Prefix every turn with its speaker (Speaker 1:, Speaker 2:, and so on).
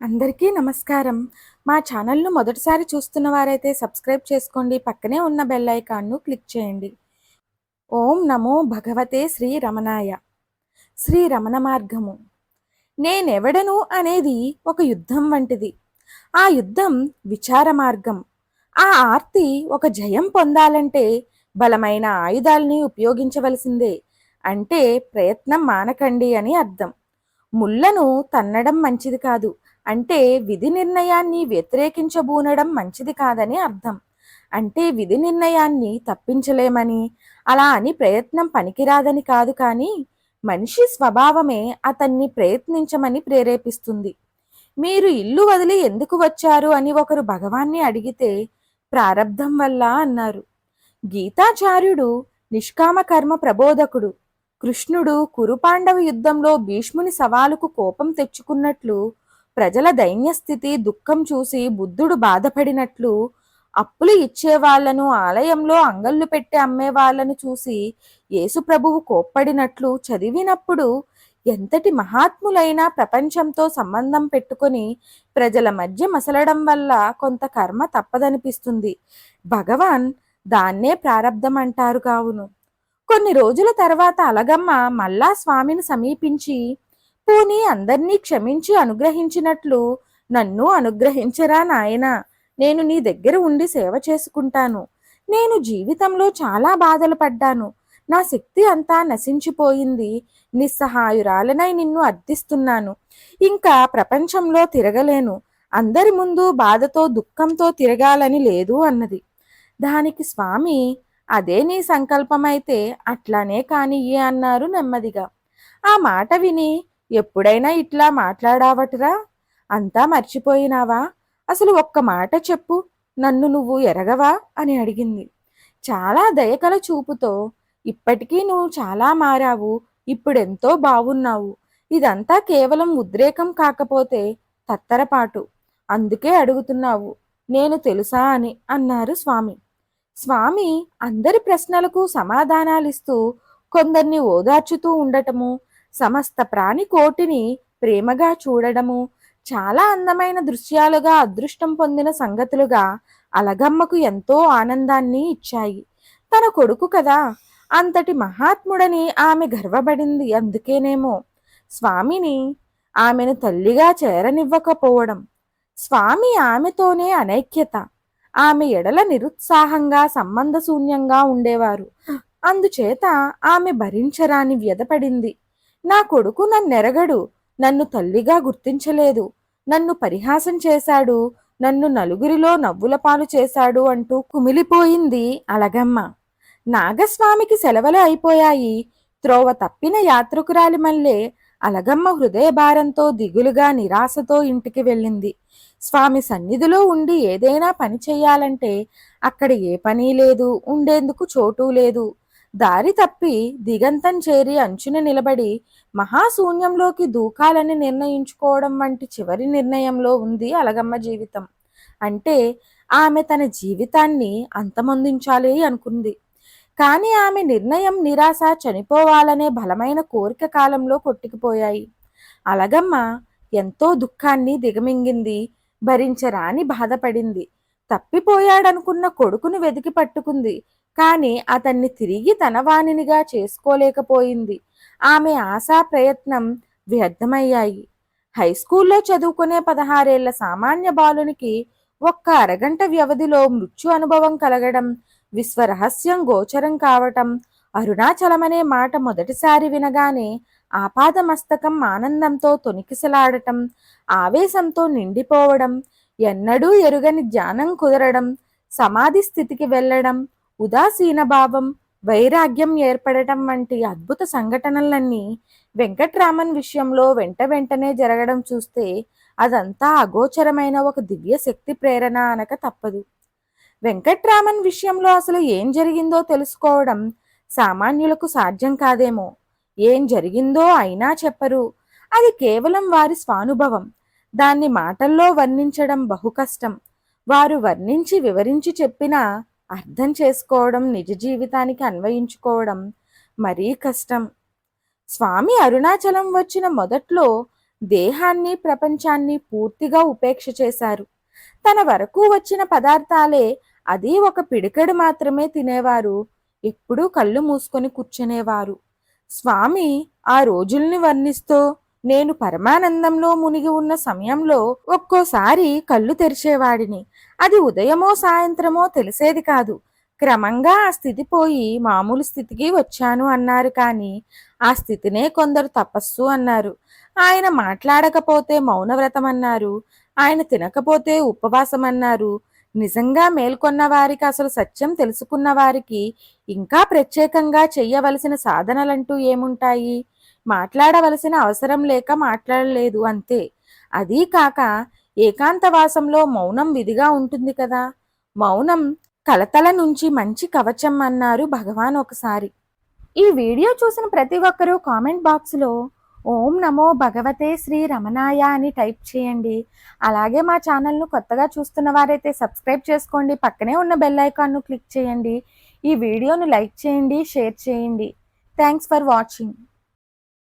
Speaker 1: అందరికీ నమస్కారం. మా ఛానల్ను మొదటిసారి చూస్తున్న వారైతే సబ్స్క్రైబ్ చేసుకోండి. పక్కనే ఉన్న బెల్ ఐకాన్ను క్లిక్ చేయండి. ఓం నమో భగవతే శ్రీ రమణాయ. శ్రీ రమణ మార్గము. నేనెవడను అనేది ఒక యుద్ధం వంటిది. ఆ యుద్ధం విచార మార్గం. ఆ ఆర్తి ఒక జయం పొందాలంటే బలమైన ఆయుధాల్ని ఉపయోగించవలసిందే. అంటే ప్రయత్నం మానకండి అని అర్థం. ముళ్ళను తన్నడం మంచిది కాదు. అంటే విధి నిర్ణయాన్ని వ్యతిరేకించబూనడం మంచిది కాదని అర్థం. అంటే విధి నిర్ణయాన్ని తప్పించలేమని అలా అని ప్రయత్నం పనికిరాదని కాదు కానీ మనిషి స్వభావమే అతన్ని ప్రయత్నించమని ప్రేరేపిస్తుంది. మీరు ఇల్లు వదిలి ఎందుకు వచ్చారు అని ఒకరు భగవాన్ని అడిగితే ప్రారబ్ధం వల్ల అన్నారు. గీతాచార్యుడు నిష్కామ కర్మ ప్రబోధకుడు. కృష్ణుడు కురుపాండవ యుద్ధంలో భీష్ముని సవాలుకు కోపం తెచ్చుకున్నట్లు ప్రజల దైన్యస్థితి దుఃఖం చూసి బుద్ధుడు బాధపడినట్లు అప్పులు ఇచ్చేవాళ్ళను ఆలయంలో అంగళ్ళు పెట్టి అమ్మే వాళ్ళను చూసి యేసుప్రభువు కోప్పడినట్లు చదివినప్పుడు ఎంతటి మహాత్ములైనా ప్రపంచంతో సంబంధం పెట్టుకొని ప్రజల మధ్య మసలడం వల్ల కొంత కర్మ తప్పదనిపిస్తుంది. భగవాన్ దాన్నే ప్రారంధం అంటారు కావును కొన్ని రోజుల తర్వాత అలగమ్మ మల్లా స్వామిని సమీపించి పోనీ అందర్నీ క్షమించి అనుగ్రహించినట్లు నన్ను అనుగ్రహించరా నాయనా. నేను నీ దగ్గర ఉండి సేవ చేసుకుంటాను. నేను జీవితంలో చాలా బాధలు పడ్డాను. నా శక్తి అంతా నశించిపోయింది. నిస్సహాయురాలనై నిన్ను అర్థిస్తున్నాను. ఇంకా ప్రపంచంలో తిరగలేను. అందరి ముందు బాధతో దుఃఖంతో తిరగాలని లేదు అన్నది. దానికి స్వామి అదే నీ సంకల్పమైతే అట్లానే కానియ్యే అన్నారు నెమ్మదిగా. ఆ మాట విని ఎప్పుడైనా ఇట్లా మాట్లాడావటరా? అంతా మర్చిపోయినావా? అసలు ఒక్క మాట చెప్పు నన్ను నువ్వు ఎరగవా? అని అడిగింది. చాలా దయకల చూపుతో ఇప్పటికీ నువ్వు చాలా మారావు ఇప్పుడెంతో బావున్నావు. ఇదంతా కేవలం ఉద్రేకం కాకపోతే తత్తరపాటు. అందుకే అడుగుతున్నావు నేను తెలుసా అని అన్నారు స్వామి. స్వామి అందరి ప్రశ్నలకు సమాధానాలిస్తూ కొందరిని ఓదార్చుతూ ఉండటము సమస్త ప్రాణి కోటిని ప్రేమగా చూడడము చాలా అందమైన దృశ్యాలుగా అదృష్టం పొందిన సంగతులుగా అలగమ్మకు ఎంతో ఆనందాన్ని ఇచ్చాయి. తన కొడుకు కదా అంతటి మహాత్ముడని ఆమె గర్వపడింది అందుకేనేమో. స్వామిని ఆమెను తల్లిగా చేరనివ్వకపోవడం స్వామి ఆమెతోనే అనైక్యత ఆమె ఎడల నిరుత్సాహంగా సంబంధశూన్యంగా ఉండేవారు. అందుచేత ఆమె భరించరాని వ్యధపడింది. నా కొడుకు నన్నెరగడు నన్ను తల్లిగా గుర్తించలేదు. నన్ను పరిహాసం చేశాడు నన్ను నలుగురిలో నవ్వుల పాలు చేశాడు అంటూ కుమిలిపోయింది అలగమ్మ. నాగస్వామికి సెలవులు అయిపోయాయి. త్రోవ తప్పిన యాత్రకురాలి మల్లే అలగమ్మ హృదయ భారంతో దిగులుగా నిరాశతో ఇంటికి వెళ్ళింది. స్వామి సన్నిధిలో ఉండి ఏదైనా పని చెయ్యాలంటే అక్కడ ఏ పని లేదు ఉండేందుకు చోటు లేదు. దారి తప్పి దిగంతం చేరి అంచున నిలబడి మహాశూన్యంలోకి దూకాలని నిర్ణయించుకోవడం వంటి చివరి నిర్ణయంలో ఉంది అలగమ్మ జీవితం. అంటే ఆమె తన జీవితాన్ని అంతమొందించాలి అనుకుంది. కానీ ఆమె నిర్ణయం నిరాశ చనిపోవాలనే బలమైన కోరిక కాలంలో కొట్టుకుపోయాయి. అలగమ్మ ఎంతో దుఃఖాన్ని దిగమింగింది భరించరాని బాధపడింది. తప్పిపోయాడనుకున్న కొడుకును వెతికి పట్టుకుంది. కానీ అతన్ని తిరిగి తన వాణినిగా చేసుకోలేకపోయింది. ఆమె ఆశా ప్రయత్నం వ్యర్థమయ్యాయి. హై స్కూల్లో చదువుకునే పదహారేళ్ళ సామాన్య బాలునికి ఒక్క అరగంట వ్యవధిలో మృత్యు అనుభవం కలగడం విశ్వరహస్యం గోచరం కావటం అరుణాచలమనే మాట మొదటిసారి వినగానే ఆపాదమస్తకం ఆనందంతో తొనికిసలాడటం ఆవేశంతో నిండిపోవడం ఎన్నడూ ఎరుగని ధ్యానం కుదరడం సమాధి స్థితికి వెళ్ళడం ఉదాసీన భావం వైరాగ్యం ఏర్పడటం వంటి అద్భుత సంఘటనలన్నీ వెంకట్రామన్ విషయంలో వెంట వెంటనే జరగడం చూస్తే అదంతా అగోచరమైన ఒక దివ్య శక్తి ప్రేరణ అనక తప్పదు. వెంకట్రామన్ విషయంలో అసలు ఏం జరిగిందో తెలుసుకోవడం సామాన్యులకు సాధ్యం కాదేమో. ఏం జరిగిందో అయినా చెప్పరు. అది కేవలం వారి స్వానుభవం. దాన్ని మాటల్లో వర్ణించడం బహు కష్టం. వారు వర్ణించి వివరించి చెప్పినా అర్థం చేసుకోవడం నిజ జీవితానికి అన్వయించుకోవడం మరీ కష్టం. స్వామి అరుణాచలం వచ్చిన మొదట్లో దేహాన్ని ప్రపంచాన్ని పూర్తిగా ఉపేక్ష చేశారు. తన వరకు వచ్చిన పదార్థాలే అది ఒక పిడికెడు మాత్రమే తినేవారు. ఎప్పుడూ కళ్ళు మూసుకొని కూర్చునేవారు. స్వామి ఆ రోజుల్ని వర్ణిస్తూ నేను పరమానందంలో మునిగి ఉన్న సమయంలో ఒక్కోసారి కళ్ళు తెరిచేవాడిని. అది ఉదయమో సాయంత్రమో తెలిసేది కాదు. క్రమంగా ఆ స్థితి పోయి మామూలు స్థితికి వచ్చాను అన్నారు కానీ ఆ స్థితినే కొందరు తపస్సు అన్నారు. ఆయన మాట్లాడకపోతే మౌనవ్రతం అన్నారు ఆయన తినకపోతే ఉపవాసం అన్నారు నిజంగా మేల్కొన్న వారికి అసలు సత్యం తెలుసుకున్న వారికి ఇంకా ప్రత్యేకంగా చెయ్యవలసిన సాధనలంటూ ఏముంటాయి? మాట్లాడవలసిన అవసరం లేక మాట్లాడలేదు అంతే. అదీ కాక ఏకాంతవాసంలో మౌనం విధిగా ఉంటుంది కదా. మౌనం కలతల నుంచి మంచి కవచం అన్నారు భగవాన్ ఒకసారి. ఈ వీడియో చూసిన ప్రతి ఒక్కరూ కామెంట్ బాక్స్లో ఓం నమో భగవతే శ్రీ రమణాయ అని టైప్ చేయండి. అలాగే మా ఛానల్ను కొత్తగా చూస్తున్న వారైతే సబ్స్క్రైబ్ చేసుకోండి. పక్కనే ఉన్న బెల్ ఐకాన్ను క్లిక్ చేయండి. ఈ వీడియోను లైక్ చేయండి షేర్ చేయండి. Thanks for watching.